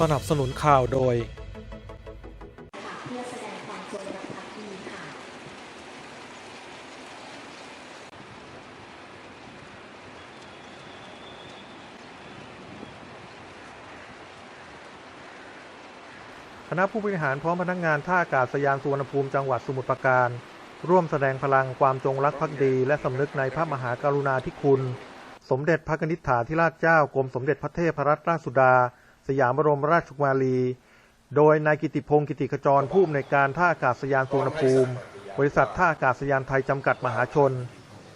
สนับสนุนข่าวโดยค่ะเพื่อแสดงความจงรักภักดีค่ะ คณะผู้บริหารพร้อมพนักงานท่าอากาศยานสุวรรณภูมิจังหวัดสมุทรปราการ ร่วมแสดงพลังความจงรักภักดี และสำนึกในพระมหากรุณาธิคุณ สมเด็จพระนิษฐาธิราชเจ้ากรมสมเด็จพระเทพรัตนราชสุดา สยามบรมราชกุมารี โดยนายกิติพงศ์กิติขจรผู้อำนวยการท่าอากาศยานสุวรรณภูมิ บริษัทท่าอากาศยานไทยจำกัดมหาชน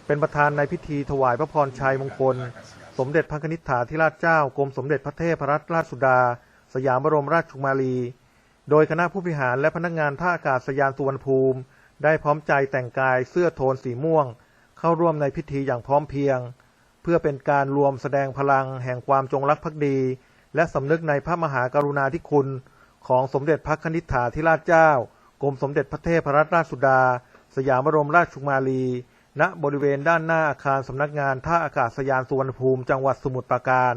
เป็นประธานในพิธีถวายพระพรชัยมงคล สมเด็จพระนิษฐาธิราชเจ้ากรมสมเด็จพระเทพรัตนราชสุดา สยามบรมราชกุมารี โดยคณะผู้บริหารและพนักงานท่าอากาศยานสุวรรณภูมิ ได้พร้อมใจแต่งกายเสื้อโทนสีม่วง เข้าร่วมในพิธีอย่างพร้อมเพรียง เพื่อเป็นการรวมแสดงพลังแห่งความจงรักภักดี และสำนึกในพระมหากรุณาธิคุณ ของสมเด็จพระนิษฐาธิราชเจ้า กรมสมเด็จพระเทพรัตนราชสุดา สยามบรมราชกุมารีณบริเวณด้านหน้าอาคารสำนักงานท่าอากาศยานสุวรรณภูมิจังหวัดสมุทรปราการ